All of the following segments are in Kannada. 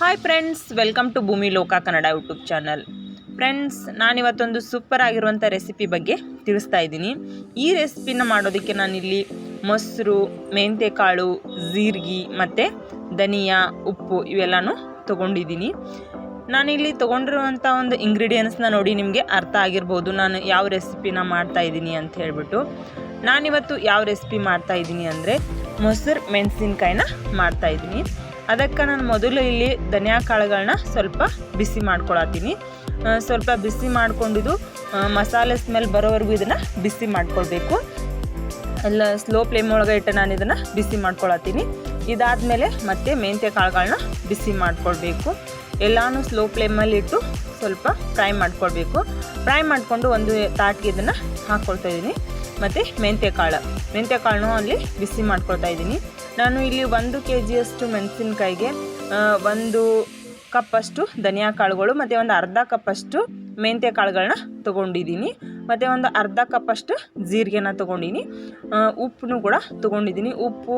Hi friends welcome to Bhoomi Loka Kannada YouTube channel friends ನಾನಿವತ್ತೊಂದು super ಆಗಿರುವಂಥ ರೆಸಿಪಿ ಬಗ್ಗೆ ತಿಳಿಸ್ತಾ ಇದ್ದೀನಿ. ಈ ರೆಸಿಪಿನ ಮಾಡೋದಕ್ಕೆ ನಾನಿಲ್ಲಿ ಮೊಸರು ಕಾಳು, ಜೀರಿಗೆ ಮತ್ತು ಧನಿಯಾ ಉಪ್ಪು ಇವೆಲ್ಲನೂ ತೊಗೊಂಡಿದ್ದೀನಿ. ನಾನಿಲ್ಲಿ ತೊಗೊಂಡಿರುವಂಥ ಒಂದು ಇಂಗ್ರೀಡಿಯೆಂಟ್ಸ್ನ ನೋಡಿ ನಿಮಗೆ ಅರ್ಥ ಆಗಿರ್ಬೋದು ನಾನು ಯಾವ ರೆಸಿಪಿನ ಮಾಡ್ತಾ ಇದ್ದೀನಿ ಅಂತ ಹೇಳ್ಬಿಟ್ಟು. ನಾನಿವತ್ತು ಯಾವ ರೆಸಿಪಿ ಮಾಡ್ತಾ ಇದ್ದೀನಿ ಅಂದರೆ ಮೊಸರು ಮೆಣಸಿನ್ಕಾಯಿನ ಮಾಡ್ತಾ ಇದ್ದೀನಿ. ಅದಕ್ಕೆ ನಾನು ಮೊದಲು ಇಲ್ಲಿ ಧನಿಯಾ ಕಾಳುಗಳನ್ನ ಸ್ವಲ್ಪ ಬಿಸಿ ಮಾಡ್ಕೊಳತ್ತೀನಿ. ಸ್ವಲ್ಪ ಬಿಸಿ ಮಾಡ್ಕೊಂಡಿದ್ದು ಮಸಾಲೆ ಸ್ಮೆಲ್ ಬರೋವರೆಗೂ ಇದನ್ನು ಬಿಸಿ ಮಾಡ್ಕೊಳ್ಬೇಕು. ಎಲ್ಲ ಸ್ಲೋ ಫ್ಲೇಮ್ ಒಳಗೆ ಇಟ್ಟು ನಾನು ಇದನ್ನು ಬಿಸಿ ಮಾಡ್ಕೊಳತ್ತೀನಿ. ಇದಾದಮೇಲೆ ಮತ್ತೆ ಮೆಂತ್ಯ ಕಾಳುಗಳನ್ನ ಬಿಸಿ ಮಾಡ್ಕೊಳ್ಬೇಕು. ಎಲ್ಲಾನು ಸ್ಲೋ ಫ್ಲೇಮಲ್ಲಿ ಇಟ್ಟು ಸ್ವಲ್ಪ ಫ್ರೈ ಮಾಡ್ಕೊಳ್ಬೇಕು. ಫ್ರೈ ಮಾಡಿಕೊಂಡು ಒಂದು ತಾಟಿಗೆ ಇದನ್ನು ಹಾಕ್ಕೊಳ್ತಾ ಇದ್ದೀನಿ ಮತ್ತು ಮೆಂತ್ಯ ಕಾಳು. ಮೆಂತ್ಯ ಕಾಳನ್ನೂ ಅಲ್ಲಿ ಬಿಸಿ ಮಾಡ್ಕೊಳ್ತಾ ಇದ್ದೀನಿ ನಾನು ಇಲ್ಲಿ ಒಂದು ಕೆ ಜಿಯಷ್ಟು ಮೆಣಸಿನ್ಕಾಯಿಗೆ ಒಂದು ಕಪ್ಪಷ್ಟು ಧನಿಯಾ ಕಾಳುಗಳು ಮತ್ತು ಒಂದು ಅರ್ಧ ಕಪ್ಪಷ್ಟು ಮೆಂತ್ಯ ಕಾಳುಗಳನ್ನ ತೊಗೊಂಡಿದ್ದೀನಿ. ಮತ್ತು ಒಂದು ಅರ್ಧ ಕಪ್ಪಷ್ಟು ಜೀರಿಗೆನ ತೊಗೊಂಡಿನಿ. ಉಪ್ಪನ್ನು ಕೂಡ ತೊಗೊಂಡಿದ್ದೀನಿ. ಉಪ್ಪು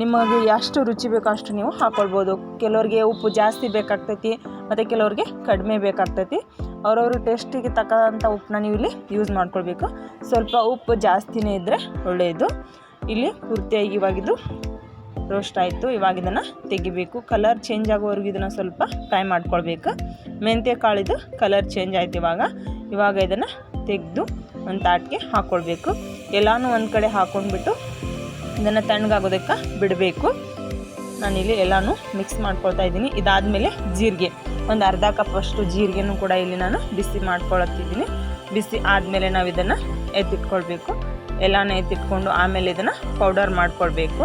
ನಿಮಗೆ ಎಷ್ಟು ರುಚಿ ಬೇಕೋ ಅಷ್ಟು ನೀವು ಹಾಕ್ಕೊಳ್ಬೋದು ಕೆಲವ್ರಿಗೆ ಉಪ್ಪು ಜಾಸ್ತಿ ಬೇಕಾಗ್ತೈತಿ, ಮತ್ತು ಕೆಲವ್ರಿಗೆ ಕಡಿಮೆ ಬೇಕಾಗ್ತೈತಿ. ಅವ್ರವ್ರ ಟೇಸ್ಟಿಗೆ ತಕ್ಕಂಥ ಉಪ್ಪನ್ನ ನೀವು ಇಲ್ಲಿ ಯೂಸ್ ಮಾಡ್ಕೊಳ್ಬೇಕು. ಸ್ವಲ್ಪ ಉಪ್ಪು ಜಾಸ್ತಿನೇ ಇದ್ದರೆ ಒಳ್ಳೆಯದು ಇಲ್ಲಿ ಪೂರ್ತಿಯಾಗಿ ಇವಾಗಿದ್ದು ರೋಸ್ಟ್ ಆಯಿತು. ಇವಾಗ ಇದನ್ನು ತೆಗಿಬೇಕು. ಕಲರ್ ಚೇಂಜ್ ಆಗೋವರೆಗೂ ಇದನ್ನು ಸ್ವಲ್ಪ ಫ್ರೈ ಮಾಡ್ಕೊಳ್ಬೇಕು. ಮೆಂತ್ಯ ಕಾಳಿದು ಕಲರ್ ಚೇಂಜ್ ಆಯ್ತು ಇವಾಗ. ಇವಾಗ ಇದನ್ನು ತೆಗೆದು ಒಂದು ತಾಟ್ಗೆ ಹಾಕ್ಕೊಳ್ಬೇಕು ಎಲ್ಲನೂ ಒಂದು ಕಡೆ ಹಾಕ್ಕೊಂಡ್ಬಿಟ್ಟು ಇದನ್ನು ತಣ್ಣಗಾಗೋದಕ್ಕೆ ಬಿಡಬೇಕು. ನಾನಿಲ್ಲಿ ಎಲ್ಲನೂ ಮಿಕ್ಸ್ ಮಾಡ್ಕೊಳ್ತಾ ಇದ್ದೀನಿ. ಇದಾದಮೇಲೆ ಜೀರಿಗೆ. ಒಂದು ಅರ್ಧ ಕಪ್ಪಷ್ಟು ಜೀರಿಗೆನೂ ಕೂಡ ಇಲ್ಲಿ ನಾನು ಬಿಸಿ ಮಾಡ್ಕೊಳತ್ತಿದ್ದೀನಿ ಬಿಸಿ ಆದಮೇಲೆ ನಾವು ಇದನ್ನು ಎತ್ತಿಟ್ಕೊಳ್ಬೇಕು. ಎಲ್ಲನೂ ಎತ್ತಿಟ್ಕೊಂಡು ಆಮೇಲೆ ಇದನ್ನು ಪೌಡರ್ ಮಾಡ್ಕೊಳ್ಬೇಕು.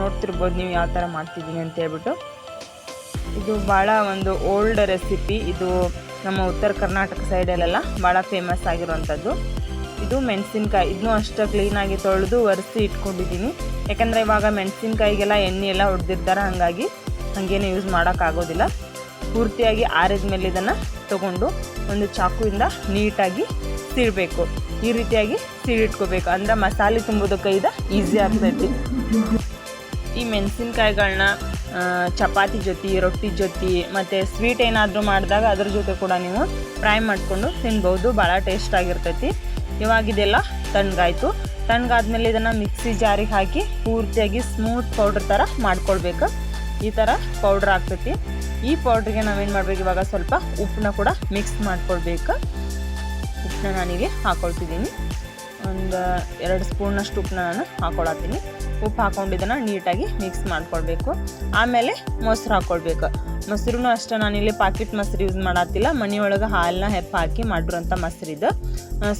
ನೋಡ್ತಿರ್ಬೋದು ನೀವು ಯಾವ ಥರ ಮಾಡ್ತಿದ್ದೀನಿ ಅಂತ ಹೇಳ್ಬಿಟ್ಟು. ಇದು ಭಾಳ ಒಂದು ಓಲ್ಡ್ ರೆಸಿಪಿ. ಇದು ನಮ್ಮ ಉತ್ತರ ಕರ್ನಾಟಕ ಸೈಡಲ್ಲೆಲ್ಲ ಭಾಳ ಫೇಮಸ್ ಆಗಿರುವಂಥದ್ದು. ಇದು ಮೆಣಸಿನ್ಕಾಯಿ. ಇದನ್ನೂ ಅಷ್ಟು ಕ್ಲೀನಾಗಿ ತೊಳೆದು ಒರೆಸಿ ಇಟ್ಕೊಂಡಿದ್ದೀನಿ. ಯಾಕಂದರೆ ಇವಾಗ ಮೆಣಸಿನ್ಕಾಯಿಗೆಲ್ಲ ಎಣ್ಣೆ ಎಲ್ಲ ಹೊಡೆದಿರ್ತಾರೆ, ಹಾಗಾಗಿ ಹಾಗೇನು ಯೂಸ್ ಮಾಡೋಕ್ಕಾಗೋದಿಲ್ಲ. ಪೂರ್ತಿಯಾಗಿ ಆರಿದ ಮೇಲೆ ಇದನ್ನು ತೊಗೊಂಡು ಒಂದು ಚಾಕುವಿಂದ ನೀಟಾಗಿ ಸೀಳಬೇಕು. ಈ ರೀತಿಯಾಗಿ ಸೀಳಿಟ್ಕೋಬೇಕು. ಅಂದರೆ ಮಸಾಲೆ ತುಂಬೋದಕ್ಕೆ ಇದು ಈಸಿ ಆಗ್ತೈತಿ ಈ ಮೆಣಸಿನ್ಕಾಯಿಗಳನ್ನ ಚಪಾತಿ ಜೊತೆ, ರೊಟ್ಟಿ ಜೊತೆ, ಮತ್ತು ಸ್ವೀಟ್ ಏನಾದರೂ ಮಾಡಿದಾಗ ಅದ್ರ ಜೊತೆ ಕೂಡ ನೀವು ಫ್ರೈ ಮಾಡಿಕೊಂಡು ತಿನ್ಬೋದು. ಭಾಳ ಟೇಸ್ಟ್ ಆಗಿರ್ತೈತಿ. ಇವಾಗ ಇದೆಲ್ಲ ತಣ್ಣಗಾಯ್ತು. ತಣ್ಣಗಾದ್ಮೇಲೆ ಇದನ್ನು ಮಿಕ್ಸಿ ಜಾರಿಗೆ ಹಾಕಿ ಪೂರ್ತಿಯಾಗಿ ಸ್ಮೂತ್ ಪೌಡ್ರ್ ಥರ ಮಾಡ್ಕೊಳ್ಬೇಕು. ಈ ಥರ ಪೌಡ್ರ್ ಆಗ್ತೈತಿ. ಈ ಪೌಡ್ರಿಗೆ ನಾವೇನು ಮಾಡ್ಬೇಕು? ಇವಾಗ ಸ್ವಲ್ಪ ಉಪ್ಪನ್ನ ಕೂಡ ಮಿಕ್ಸ್ ಮಾಡ್ಕೊಳ್ಬೇಕು. ಉಪ್ಪನ್ನ ನಾನಿಗೆ ಹಾಕ್ಕೊಳ್ತಿದ್ದೀನಿ ಒಂದು ಎರಡು ಸ್ಪೂನಷ್ಟು ಉಪ್ಪನ್ನ ನಾನು ಹಾಕ್ಕೊಳತ್ತೀನಿ ಉಪ್ಪು ಹಾಕೊಂಡಿದ್ದನ್ನು ನೀಟಾಗಿ ಮಿಕ್ಸ್ ಮಾಡ್ಕೊಳ್ಬೇಕು. ಆಮೇಲೆ ಮೊಸರು ಹಾಕ್ಕೊಳ್ಬೇಕು. ಮೊಸರು ಅಷ್ಟೇ, ನಾನಿಲ್ಲಿ ಪಾಕೆಟ್ ಮೊಸರು ಯೂಸ್ ಮಾಡತ್ತಿಲ್ಲ ಮನೆಯೊಳಗೆ ಹಾಲನ್ನ ಹೆಪ್ಪ ಹಾಕಿ ಮಾಡಿರೋಂಥ ಇದು.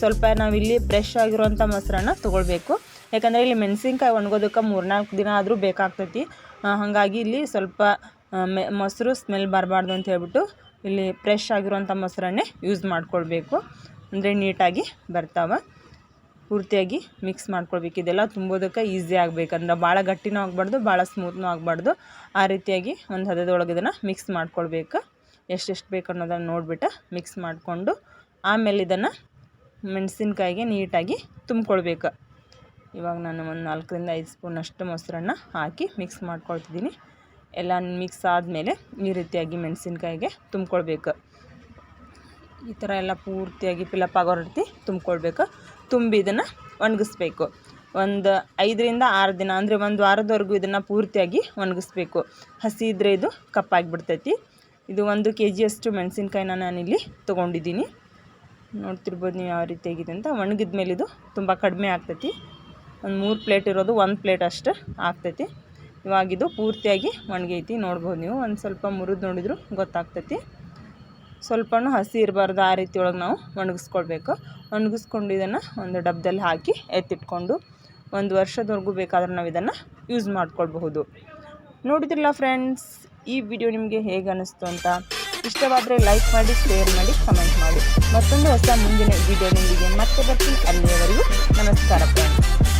ಸ್ವಲ್ಪ ನಾವಿಲ್ಲಿ ಫ್ರೆಶ್ ಆಗಿರುವಂಥ ಮೊಸರನ್ನ ತೊಗೊಳ್ಬೇಕು. ಯಾಕಂದರೆ ಇಲ್ಲಿ ಮೆಣಸಿನ್ಕಾಯಿ ಒಣಗೋದಕ್ಕೆ ಮೂರ್ನಾಲ್ಕು ದಿನ ಆದರೂ ಬೇಕಾಗ್ತೈತಿ. ಹಾಗಾಗಿ ಇಲ್ಲಿ ಸ್ವಲ್ಪ ಮೆ, ಮೊಸರು ಸ್ಮೆಲ್ ಬರಬಾರ್ದು ಅಂತ ಹೇಳ್ಬಿಟ್ಟು ಇಲ್ಲಿ ಫ್ರೆಶ್ ಆಗಿರುವಂಥ ಮೊಸರನ್ನೇ ಯೂಸ್ ಮಾಡಿಕೊಳ್ಬೇಕು. ಅಂದರೆ ನೀಟಾಗಿ ಬರ್ತಾವೆ. ಪೂರ್ತಿಯಾಗಿ ಮಿಕ್ಸ್ ಮಾಡ್ಕೊಳ್ಬೇಕು. ಇದೆಲ್ಲ ತುಂಬೋದಕ್ಕೆ ಈಸಿ ಆಗಬೇಕಂದ್ರೆ ಭಾಳ ಗಟ್ಟಿನೂ ಆಗಬಾರ್ದು, ಭಾಳ ಸ್ಮೂತ್ನೂ ಆಗಬಾರ್ದು. ಆ ರೀತಿಯಾಗಿ ಒಂದು ಹದದೊಳಗೆ ಇದನ್ನು ಮಿಕ್ಸ್ ಮಾಡ್ಕೊಳ್ಬೇಕು. ಎಷ್ಟೆಷ್ಟು ಬೇಕು ಅನ್ನೋದನ್ನು ನೋಡಿಬಿಟ್ಟು ಮಿಕ್ಸ್ ಮಾಡಿಕೊಂಡು ಆಮೇಲೆ ಇದನ್ನು ಮೆಣಸಿನ್ಕಾಯಿಗೆ ನೀಟಾಗಿ ತುಂಬ್ಕೊಳ್ಬೇಕು. ಇವಾಗ ನಾನು ಒಂದು ನಾಲ್ಕರಿಂದ ಐದು ಸ್ಪೂನ್ ಅಷ್ಟು ಮೊಸರನ್ನ ಹಾಕಿ ಮಿಕ್ಸ್ ಮಾಡ್ಕೊಳ್ತಿದ್ದೀನಿ. ಎಲ್ಲ ಮಿಕ್ಸ್ ಆದಮೇಲೆ ಈ ರೀತಿಯಾಗಿ ಮೆಣಸಿನ್ಕಾಯಿಗೆ ತುಂಬ್ಕೊಳ್ಬೇಕು. ಈ ಥರ ಎಲ್ಲ ಪೂರ್ತಿಯಾಗಿ ಫಿಲಪ್ ಆಗೋ ರೀತಿ ತುಂಬ್ಕೊಳ್ಬೇಕು. ತುಂಬಿ ಇದನ್ನು ಒಣಗಿಸ್ಬೇಕು. ಒಂದು ಐದರಿಂದ ಆರು ದಿನ, ಅಂದರೆ ಒಂದು ವಾರದವರೆಗೂ ಇದನ್ನು ಪೂರ್ತಿಯಾಗಿ ಒಣಗಿಸ್ಬೇಕು. ಹಸಿ ಇದ್ದರೆ ಇದು ಕಪ್ಪಾಗಿಬಿಡ್ತೈತಿ. ಇದು ಒಂದು ಕೆ ಜಿಯಷ್ಟು ಮೆಣಸಿನ್ಕಾಯಿನ ನಾನಿಲ್ಲಿ ತೊಗೊಂಡಿದ್ದೀನಿ. ನೋಡ್ತಿರ್ಬೋದು ನೀವು ಯಾವ ರೀತಿ ಆಗಿದೆ ಅಂತ. ಒಣಗಿದ ಮೇಲೆ ಇದು ತುಂಬ ಕಡಿಮೆ ಆಗ್ತೈತಿ. ಒಂದು ಮೂರು ಪ್ಲೇಟ್ ಇರೋದು ಒಂದು ಪ್ಲೇಟ್ ಅಷ್ಟು ಆಗ್ತೈತಿ. ಇವಾಗಿದು ಪೂರ್ತಿಯಾಗಿ ಒಣಗೈತಿ. ನೋಡ್ಬೋದು ನೀವು. ಒಂದು ಸ್ವಲ್ಪ ಮುರಿದು ನೋಡಿದ್ರು ಗೊತ್ತಾಗ್ತೈತಿ. ಸ್ವಲ್ಪನೂ ಹಸಿ ಇರಬಾರ್ದು ಆ ರೀತಿ ಒಳಗೆ ನಾವು ಒಣಗಿಸ್ಕೊಳ್ಬೇಕು. ಒಣಗಿಸ್ಕೊಂಡು ಇದನ್ನು ಒಂದು ಡಬ್ಬದಲ್ಲಿ ಹಾಕಿ ಎತ್ತಿಟ್ಕೊಂಡು ಒಂದು ವರ್ಷದವರೆಗೂ ಬೇಕಾದ್ರೆ ನಾವು ಇದನ್ನು ಯೂಸ್ ಮಾಡ್ಕೊಳ್ಬಹುದು. ನೋಡಿದ್ರಲ್ಲ ಫ್ರೆಂಡ್ಸ್, ಈ ವಿಡಿಯೋ ನಿಮಗೆ ಹೇಗೆ ಅನ್ನಿಸ್ತು ಅಂತ? ಇಷ್ಟವಾದರೆ ಲೈಕ್ ಮಾಡಿ, ಶೇರ್ ಮಾಡಿ, ಕಮೆಂಟ್ ಮಾಡಿ. ಮತ್ತೊಂದು ಹೊಸ ಮುಂದಿನ ವಿಡಿಯೋದೊಂದಿಗೆ ಮತ್ತೆ ಬರ್ತೀನಿ. ಅಲ್ಲಿಯವರೆಗೂ ನಮಸ್ಕಾರ ಫ್ರೆಂಡ್ಸ್.